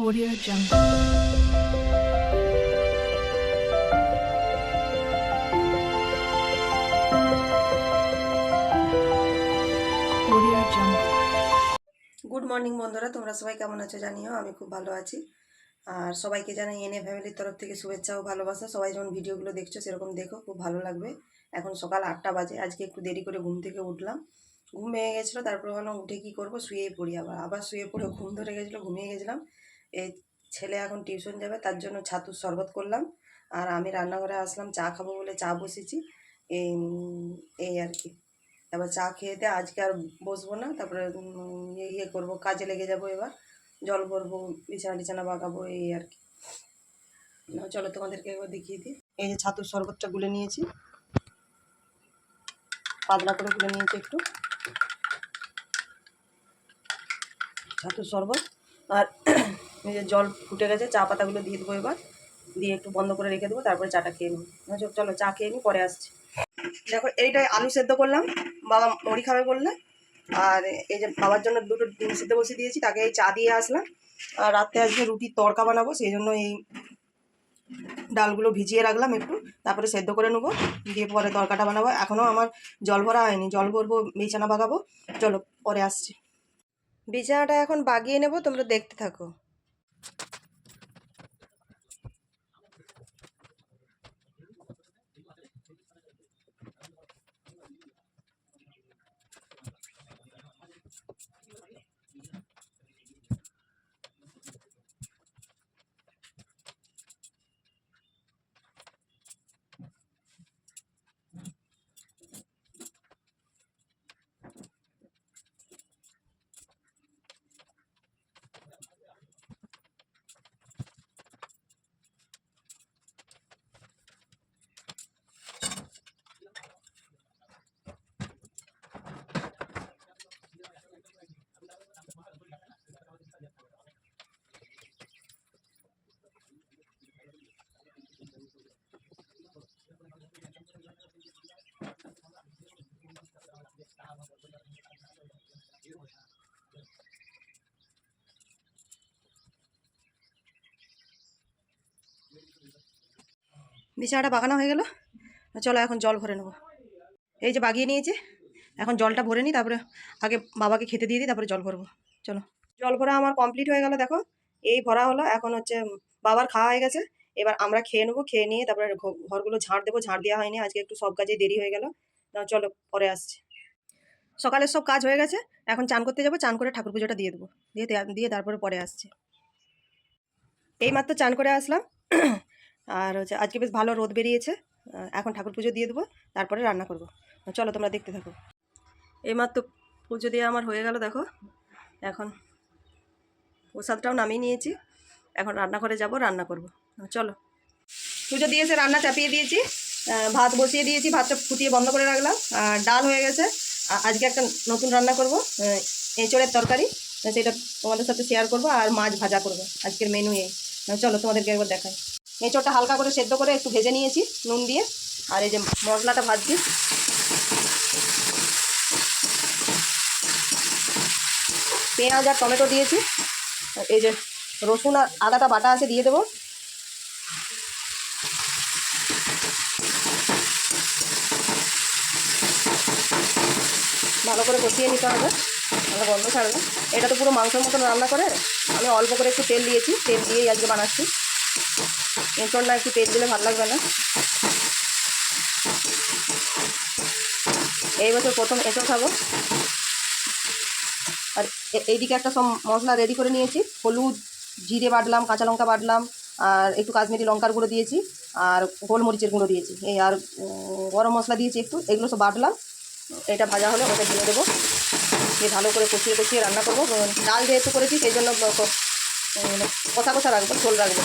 Audio Jungle. Good morning বন্ধুরা। তোমরা সবাই কেমন আছো জানিও? আমি খুব ভালো আছি। আর সবাইকে জানাই এনে ফ্যামিলির তরফ থেকে শুভেচ্ছা ও ভালোবাসা। সবাই যখন ভিডিওগুলো দেখছ, সেরকম দেখো, খুব ভালো লাগবে। এখন সকাল আটটা বাজে। আজকে একটু দেরি করে ঘুম থেকে উঠলাম। ঘুম ভেঙে গেছিল, তারপর ভাবলাম উঠে কী করব? শুয়েই পড়ি আবার। আবার শুয়ে পড়ে ঘুম ধরে গেছিল, ঘুমিয়ে গেছিলাম। এই ছেলে এখন টিউশন যাবে, তার জন্য ছাতুর শরবত করলাম। আর আমি রান্নাঘরে আসলাম, চা খাব বলে চা বসেছি। এই এই আর কি। তারপর চা খেয়ে দিয়ে আজকে আর বসবো না, তারপরে ইয়ে ইয়ে করব, কাজে লেগে যাব এবার। জল ভরবো, বিছানা টিছানা বাগাবো, এই আর কি। চলো তোমাদেরকে একবার দেখিয়ে দিই। এই যে ছাতুর শরবতটা গুলে নিয়েছি। পাতলা করে গুলে নিয়েছি একটু। ছাতুর শরবত। আর এই যে জল ফুটে গেছে চা পাতাগুলো দিয়ে দেবো এবার। দিয়ে একটু বন্ধ করে রেখে দেবো তারপরে চাটা খেয়ে আচ্ছা, চলো চা খেয়ে নিই পরে আসছি। দেখো এইটাই আলু সেদ্ধ করলাম। বাবা মুড়ি খাবে বললে। আর এই যে বাবার জন্য দুটো ডিম সেদ্ধ বসিয়ে দিয়েছি তাকে এই চা দিয়ে আসলাম। আর রাত্রে আজকে রুটির তড়কা বানাবো সেই জন্য এই ডালগুলো ভিজিয়ে রাখলাম একটু। তারপরে সেদ্ধ করে নেব। দিয়ে পরে তরকাটা বানাবো। এখনও আমার জল ভরা হয়নি জল ভরবো বিছানা বাগাবো চলো পরে আসছি। বিছানাটা এখন বাগিয়ে নেব তোমরা দেখতে থাকো। বিছানাটা বাগানো হয়ে গেল। চলো এখন জল ভরে নেব। এই যে বাগিয়ে নিয়েছে, এখন জলটা ভরে নিই, তারপরে আগে বাবাকে খেতে দিয়ে দিই, তারপরে জল ভরবো। চলো। জল ভরা আমার কমপ্লিট হয়ে গেল, দেখো। এই ভরা হলো, এখন হচ্ছে বাবার খাওয়া হয়ে গেছে। এবার আমরা খেয়ে নেব, খেয়ে নিয়ে তারপরে ঘরগুলো ঝাড় দেবো, ঝাড় দেওয়া হয়নি, আজকে একটু সব কাজেই দেরি হয়ে গেল। না, চলো, পরে আসছি। সকালের সব কাজ হয়ে গেছে, এখন চান করতে যাব, চান করে ঠাকুর পুজোটা দিয়ে দেবো। দিয়ে দিয়ে তারপরে পরে আসছি। এইমাত্র চান করে আসলাম আর হচ্ছে আজকে বেশ ভালো রোদ বেরিয়েছে। এখন ঠাকুর পুজো দিয়ে দেবো, তারপরে রান্না করব। চলো তোমরা দেখতে থাকো। এইমাত্র পুজো দিয়ে আমার হয়ে গেল, দেখো। এখন প্রসাদটাও নামিয়ে নিয়েছি। এখন রান্নাঘরে যাব, রান্না করব। চলো। পুজো দিয়েছে রান্না চাপিয়ে দিয়েছি। ভাত বসিয়ে দিয়েছি, ভাতটা ফুটিয়ে বন্ধ করে রাখলাম। আর ডাল হয়ে গেছে। আজকে একটা নতুন রান্না করব। এঁচড়ের তরকারি। সেটা তোমাদের সাথে শেয়ার করব আর মাছ ভাজা করব। আজকের মেনু এই। চলো তোমাদেরকে একবার দেখাই। এঁচড়টা হালকা করে সেদ্ধ করে একটু ভেজে নিয়েছি, নুন দিয়ে। আর এই যে মশলাটা ভাজছি। পেঁয়াজ আর টমেটো দিয়েছি। এই যে রসুন আর আদাটা বাটা আছে দিয়ে দেবো। ভালো করে কষিয়ে নিতে হবে। ভালো গন্ধ ছাড়বে এটা তো পুরো মাংসের মতন রান্না করে। আমি অল্প করে একটু তেল দিয়েছি। তেল দিয়েই আজকে বানাচ্ছি। এঁচড় না একটু তেল দিলে ভালো লাগবে না। এই বছর প্রথম এঁচড় খাব। আর এইদিকে একটা সব মশলা রেডি করে নিয়েছি। হলুদ, জিরে বাটলাম, কাঁচা লঙ্কা বাটলাম, আর একটু কাশ্মীরি লঙ্কার গুঁড়ো দিয়েছি। আর গোলমরিচের গুঁড়ো দিয়েছি। এই আর গরম মশলা দিয়েছি একটু। এগুলো সব বাটলাম। এটা ভাজা হলে ওটা দিয়ে দেবো। দিয়ে ভালো করে কষিয়ে কষিয়ে রান্না করব। ডাল যেহেতু করেছি, সেই জন্য ক- কষা কষা রাখব, ঝোল রাখব।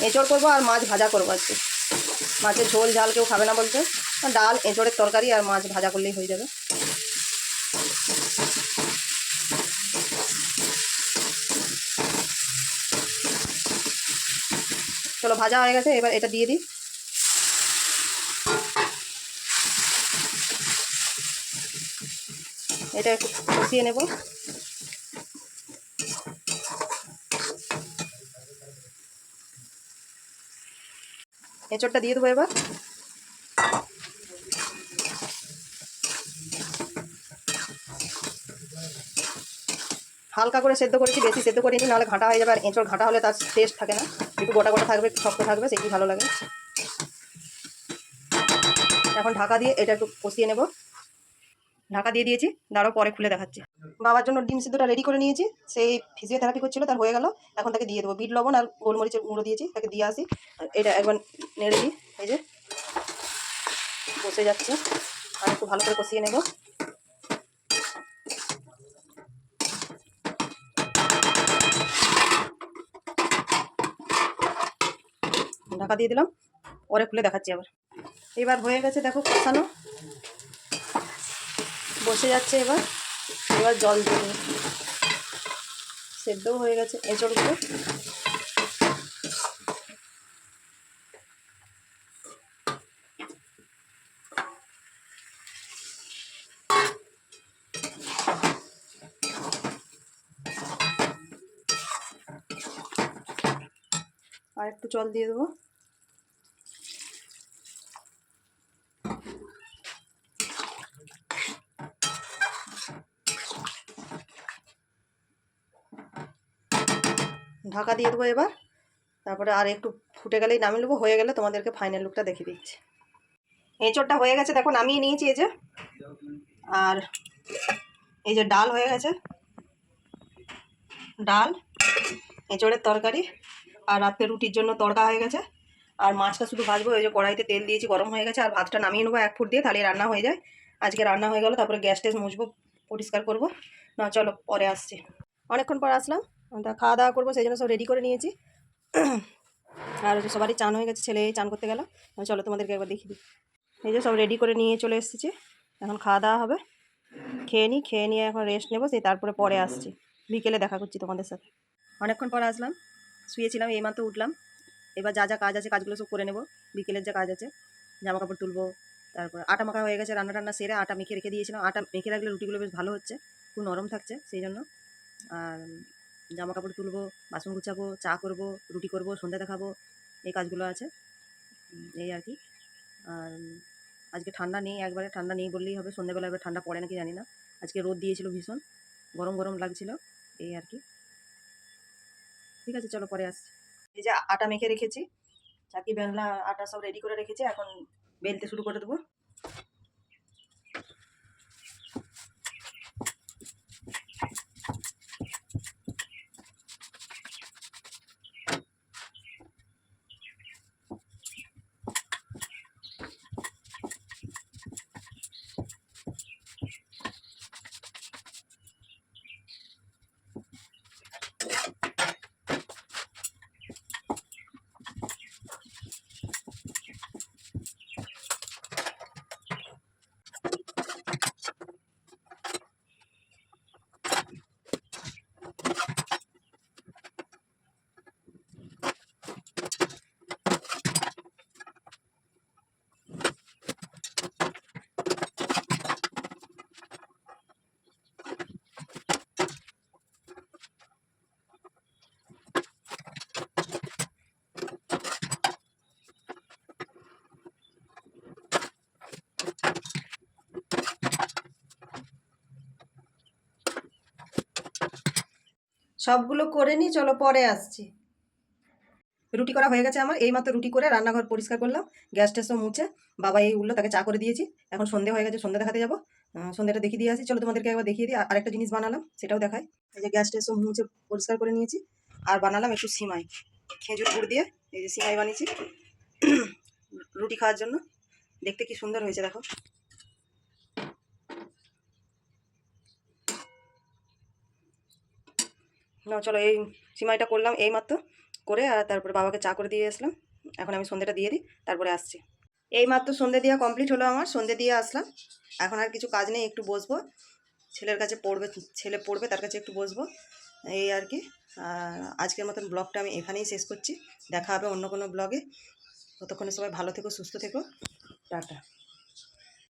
এঁচড় করব আর মাছ ভাজা করব আজকে। মাছের ঝোল, ঝাল কেউ খাবে না বলছে। ডাল, এঁচড়ের তরকারি আর মাছ ভাজা করলেই হয়ে যাবে। চলো, ভাজা হয়ে গেছে, এবার এটা দিয়ে দিই। এটা একটু কষিয়ে নেব। এঁচড়টা দিয়ে দেবো এবার। হালকা করে সেদ্ধ করেছি, বেশি সেদ্ধ করিনি, নাহলে ঘাটা হয়ে যাবে, আর এঁচড় ঘাটা হলে তার টেস্ট থাকে না। একটু গোটা গোটা থাকবে শক্ত থাকবে সেটি ভালো লাগে। এখন ঢাকা দিয়ে এটা একটু কষিয়ে নেব। ঢাকা দিয়ে দিয়েছি, দাঁড়াও পরে খুলে দেখাচ্ছি। বাবার জন্য ডিম সিদ্ধটা রেডি করে নিয়েছি, সেই ফিজিওথেরাপি করছিল, তার হয়ে গেল, এখন তাকে দিয়ে দেবো। বিট, লবণ আর গোলমরিচের গুঁড়ো দিয়েছি, তাকে দিয়ে আসি। এটা একবার নেড়ে দিই, এই যে, বসে যাচ্ছে। আর একটু ভালো করে কষিয়ে নেব। ঢাকা দিয়ে দিলাম, পরে খুলে দেখাচ্ছি আবার। এবার হয়ে গেছে, দেখো, কষানো। বসে যাচ্ছে এবার। এবার জল দিয়ে। সেদ্ধও হয়ে গেছে এঁচড়গুলো আর একটু জল দিয়ে দেবো। ঢাকা দিয়ে দেবো এবার। তারপরে আর একটু ফুটে গেলেই নামিয়ে নেব। হয়ে গেলে তোমাদেরকে ফাইনাল লুকটা দেখিয়ে দিচ্ছি। এঁচড়টা হয়ে গেছে, দেখো নামিয়ে নিয়েছি এই যে। আর এই যে ডাল হয়ে গেছে। ডাল, এঁচড়ের তরকারি আর রাত্রে রুটির জন্য তড়কা হয়ে গেছে। আর মাছটা শুধু ভাজবো ওই যে কড়াইতে তেল দিয়েছি, গরম হয়ে গেছে। আর ভাতটা নামিয়ে নেব এক ফুট দিয়ে, তাহলে রান্না হয়ে যায়। আজকে রান্না হয়ে গেল, তারপরে গ্যাস ট্যাস মুছবো, পরিষ্কার করব। না, চলো পরে আসছি। অনেকক্ষণ পর আসলাম। তা খাওয়া দাওয়া করব, সেই জন্য সব রেডি করে নিয়েছি। আর সবারই চান হয়ে গেছে, ছেলে চান করতে গেল। চলো তোমাদেরকে একবার দেখি এই যে সব রেডি করে নিয়ে চলে এসেছি। এখন খাওয়া দাওয়া হবে। খেয়ে নিই খেয়ে নিয়ে এখন রেস্ট নেব, সেই তারপরে পরে আসছি। বিকেলে দেখা করছি তোমাদের সাথে। অনেকক্ষণ পর আসলাম। শুয়েছিলাম এইমাত্র উঠলাম। এবার যা যা কাজ আছে, কাজগুলো সব করে নেব। বিকেলের যা কাজ আছে জামা কাপড় তুলবো, তারপর আটা মাখা হয়ে গেছে, রান্না টান্না সেরে আটা মেখে রেখে দিয়েছিলাম। আটা মেখে রাখলে রুটিগুলো বেশ ভালো হচ্ছে, খুব নরম থাকছে, সেই জন্য। আর জামা কাপড় তুলবো, বাসন গুছাবো, চা করব, রুটি করব সন্ধ্যা দেখাবো এই কাজগুলো আছে। এই আর কি। আর আজকে ঠান্ডা নেই, একবারে ঠান্ডা নেই বললেই হবে, সন্ধ্যাবেলা এবার ঠান্ডা পড়ে নাকি জানি না। আজকে রোদ দিয়েছিল ভীষণ, গরম গরম লাগছিল, এই আর কি। ঠিক আছে, চলো পরে আসছি। এই যে আটা মেখে রেখেছি, চাকি, বেলনা, আটা সব রেডি করে রেখেছি, এখন বেলতে শুরু করে দেবো। সবগুলো করে নিই চলো পরে আসছি। রুটি করা হয়ে গেছে আমার এই মাত্র রুটি করে রান্নাঘর পরিষ্কার করলাম গ্যাস ট্যাসও মুছে বাবা এই উঠল তাকে চা করে দিয়েছি এখন সন্ধে হয়ে গেছে সন্ধে দেখাতে যাব। আহ, সন্ধেটা দেখিয়ে দিয়ে আসি চলো তোমাদেরকে একবার দেখিয়ে দিই আর- আরেকটা জিনিস বানালাম সেটাও দেখাই। এই যে গ্যাস ট্যাসও মুছে পরিষ্কার করে নিয়েছি আর বানালাম একটু সিমাই খেজুর গুড় দিয়ে এই যে সিমাই বানিয়েছি রুটি খাওয়ার জন্য। দেখতে কি সুন্দর হয়েছে দেখো। না, চলো এই সিমাইটা করলাম এই মাত্র করে, আর তারপরে বাবাকে চা করে দিয়ে আসলাম। এখন আমি সন্ধ্যেটা দিয়ে দিই, তারপরে আসছি। এই মাত্র সন্ধ্যে দেওয়া কমপ্লিট হলো আমার, সন্ধ্যে দিয়ে আসলাম। এখন আর কিছু কাজ নেই, একটু বসবো। ছেলের কাছে পড়বে, ছেলে পড়বে, তার কাছে একটু বসবো। এই আর কি। আর আজকের মতন ব্লগটা আমি এখানেই শেষ করছি। দেখা হবে অন্য কোনো ব্লগে। ততক্ষণে সবাই ভালো থেকো, সুস্থ থেকো। টাটা।